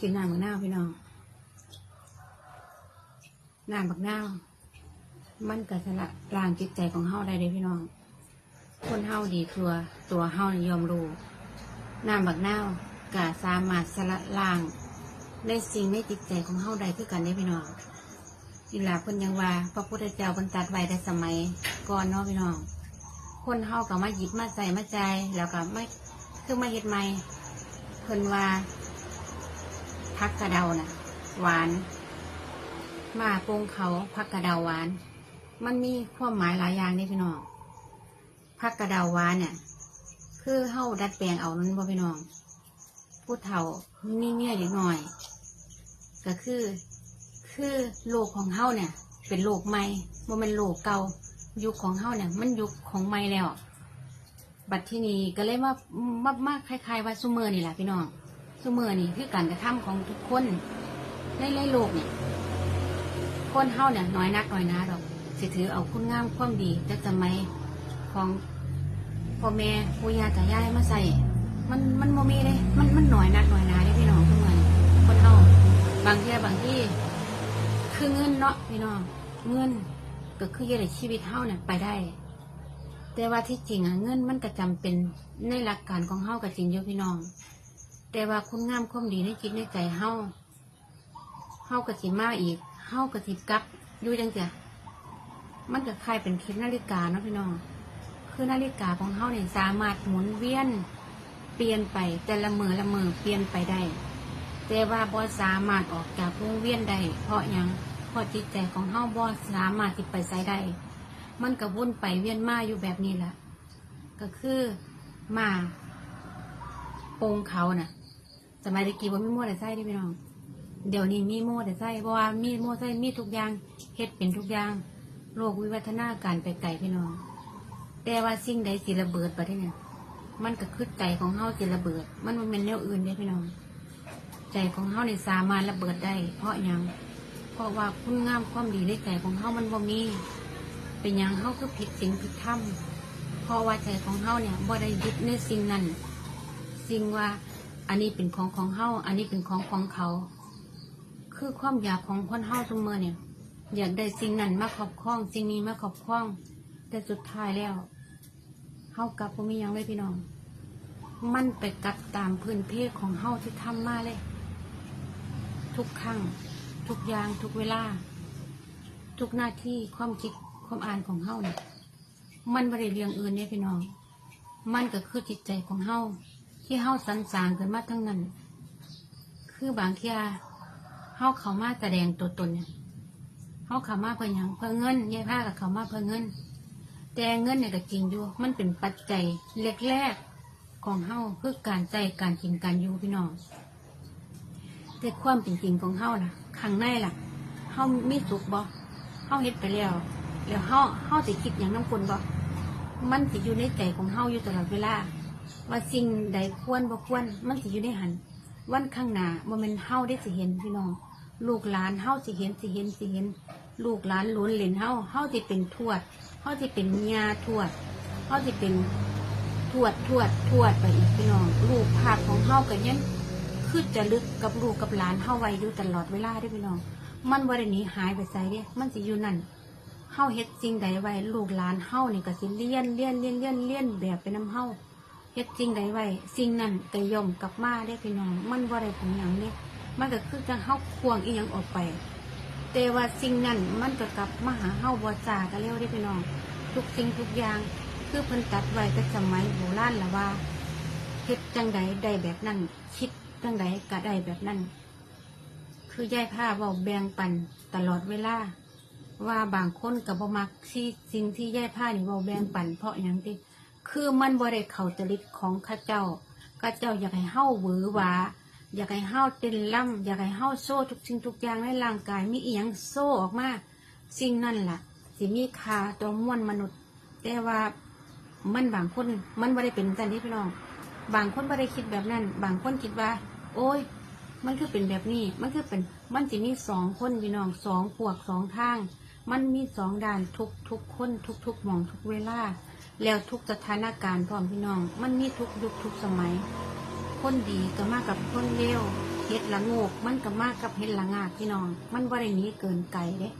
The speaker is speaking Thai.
กินน้ำบักนาวพี่น้องน้ำบักนาวมันก็จะละล้างจิตใจของเฮาได้เลยพี่น้อง คนเฮาดีตัวตัวเฮานิยอมรู้น้ำบักนาวก็สามารถสละล้างในสิ่งในจิตใจของเฮาได้คือกันได้พี่น้องอีหลาเพิ่นยังว่า พระพุทธเจ้าเพิ่นตรัดไว้แต่สมัยก่อนเนาะพี่น้อง คนเฮาก็มาหยิบมาใส่มาใจแล้วก็ไม่คือมาเฮ็ดใหม่เพิ่นว่า พักกระเดาน่ะ หวาน มาโปงเขาพักกระเดาหวาน มันมีความหมายหลายอย่างนี่พี่น้องพักกระเดาหวานเนี่ยคือเฮาดัดแปลงเอานั้นบ่พี่น้องผู้เฒ่ามีเมียเด็กหน่อย ก็คือ คือโลกของเฮาเนี่ย เป็นโลกใหม่บ่แมันโลกเก่ายุคของเฮาเนี่ย มันยุคของใหม่แล้ว บัดที่นี้ก็เลยว่ามามาคล้ายๆว่าซุเมอร์นี่แหละพี่น้อง ซุเมอร์นี่คือการกระทำของทุกคนในในโลกเนี่ย คนเฮาเนี่ยน้อยนักน้อยนาดอกสิถือเอาคุณงามความดีแต่สมัยของพ่อแม่ปู่ย่าตายายมาใส่ มันมันโมมีเลยมันมันน้อยนักน้อยนาเลยพี่น้องทุกคนคนเฮาบางทีบางที่ คือเงินเนาะพี่น้องเงินก็คือยังไงชีวิตเฮาเนี่ยไปได้ แต่ว่าที่จริงอะเงินมันก็จำเป็นในหลักการของเฮากับจริงอยู่พี่น้อง แต่ว่าคุณงามความดีในจิตในใจเฮาเฮากับสิมาอีกเฮากับสิกลับอยู่จังเสียมันก็คล้ายเป็นเข็มนาฬิกาเนาะพี่น้อง คือนาฬิกาของเฮาเนี่ยสามารถหมุนเวียน เปลี่ยนไปแต่ละมือละมือเปลี่ยนไปได้ แต่ว่าบ่สามารถออกจากวงเวียนได้เพราะยังเพราะจิตใจของเฮาบ่สามารถที่ไปใส่ได้ มันก็วุ่นไปเวียนมาอยู่แบบนี้แหละก็คือมาโปงเขาน่ะ สมัยตะกี้ว่ามีโม่แต่ไส้ได้พี่น้อง เดี๋ยวนี้มีโม่แต่ไส้เพราะว่ามีโม่ไส้มีทุกอย่างเฮ็ดเป็นทุกอย่างโลกวิวัฒนาการไปไกลพี่น้อง แต่ว่าสิ่งใดสิระเบิดไปที่เนี่ยมันก็คือใจของเฮาสิระเบิด มันมันเป็นแนวอื่นได้พี่น้อง ใจของเฮาเนี่ยสามารถระเบิดได้ เพราะยังเพราะว่าคุณงามความดีในใจของเฮามันบ่มี เป็นหยังเฮาคือผิดสิ่งผิดธรรมเพราะว่าใจของเฮาเนี่ยบ่ได้ยึดในสิ่งนั้น สิ่งว่า อันนี้เป็นของของเฮาอันนี้เป็นของของเขา คือความอยากของคนเฮาทุกเมื่อเนี่ย อยากได้สิ่งนั้นมาครอบครอง สิ่งนี้มาครอบครอง แต่สุดท้ายแล้วเฮากลับบ่มียังเลยพี่น้อง มันไปกลับตามพื้นเพของเฮาที่ทำมาเลย ทุกครั้งทุกอย่างทุกเวลา ทุกหน้าที่ความคิดความอ่านของเฮาเนี่ยมันไม่ได้เรื่องอื่นเนี่ยพี่น้อง มันก็คือจิตใจของเฮา ที่เฮาสรรสร้างขึ้นมาทั้งนั้น คือบางทีเฮาเขามาแสดงตัวตนเนี่ยเฮาเขามาเพื่อหยังเพื่อเงินยายผ้ากับเขามาเพื่อเงิน แต่เงินเนี่ยก็จริงอยู่ มันเป็นปัจจัยแรกๆของเฮาคือการใจการกินการอยู่พี่น้องแต่ความเป็นจริงของเฮาล่ะข้างในล่ะเฮามีสุขบ่เฮาเฮ็ดไปแล้วแล้วเฮาเฮาสิคิดอย่างน้ำคนบ่มันสิอยู่ในใจของเฮาอยู่ตลอดเวลา ว่าสิ่งใดควรบ่ควรมันสิอยู่ในหันวันข้างหน้าบ่แม่นเฮาได้สิเห็นพี่น้อง ลูกหลานเฮาสิเห็นสิเห็นสิเห็น ลูกหลานหลานเหลนเฮาเฮาสิเป็นทวดเฮาสิเป็นยาทวดเฮาสิเป็นทวดทวดทวดไปอีกพี่น้องลูกภาพของเฮาก็ยังคือจะลึกกับลูกกับหลานเฮาไว้อยู่ตลอดเวลาได้พี่น้อง มันบ่ได้หนีหายไปไสเด้มันสิอยู่นั่นเฮาเฮ็ดสิ่งใดไว้ลูกหลานเฮานี่ก็สิเลี้ยนเลี้ยนเลี้ยนเลี้ยนเลี้ยนแบบไปนํเฮา เฮ็ดสิ่งใดไว้สิ่งนั้นก็ย่อมกลับมาได้พี่น้อง มันบ่ได้ผลหยังเด้มันก็คือจังเฮาควงอีหยังออกไป แต่ว่าสิ่งนั้นมันก็กลับมาหาเฮาบ่จากันแล้วได้พี่น้อง ทุกสิ่งทุกอย่างคือเพิ่นตัดไว้แต่สมัยโบราณล้วว่าเฮ็ดจังใดได้แบบนั้น คิดจังใดก็ได้แบบนั้น คือยายผ้าเว้าแบ่งปันตลอดเวลาว่าบางคนกับบ่มักที่สิ่งที่ยายผ้านี่เว้าแบ่งปันเพราะอย่างที่ คือมันบ่ได้เข้าจริตของข้าเจ้าข้าเจ้าอยากให้เฮาหวือหวาอยากให้เฮาเต้นล่ำอยากให้เฮาโซ่ทุกสิ่งทุกอย่างในร่างกายมีอีหยังโซ่ออกมาสิ่งนั่นล่ะ สิมีคาตัวมวลมนุษย์ แต่ว่ามันบางคนมันบ่ได้เป็นจันที่พี่น้อง บางคนบ่ได้คิดแบบนั้น บางคนคิดว่า โอ้ย มันคือเป็นแบบนี้ มันคือเป็นมันจะมีสองคนพี่น้องสองพวกสองทาง มันมีสองด้านทุกทุกคนทุกทุกมองทุกเวลา แล้วทุกสถานการณ์พร้อมพี่น้อง มันมีทุกยุคทุกสมัย คนดีก็มากับคนเลวเฮ็ดละโงก มันก็มากกับเฮ็ดละงากพี่น้อง มันว่าได้นี้เกินไกลเด้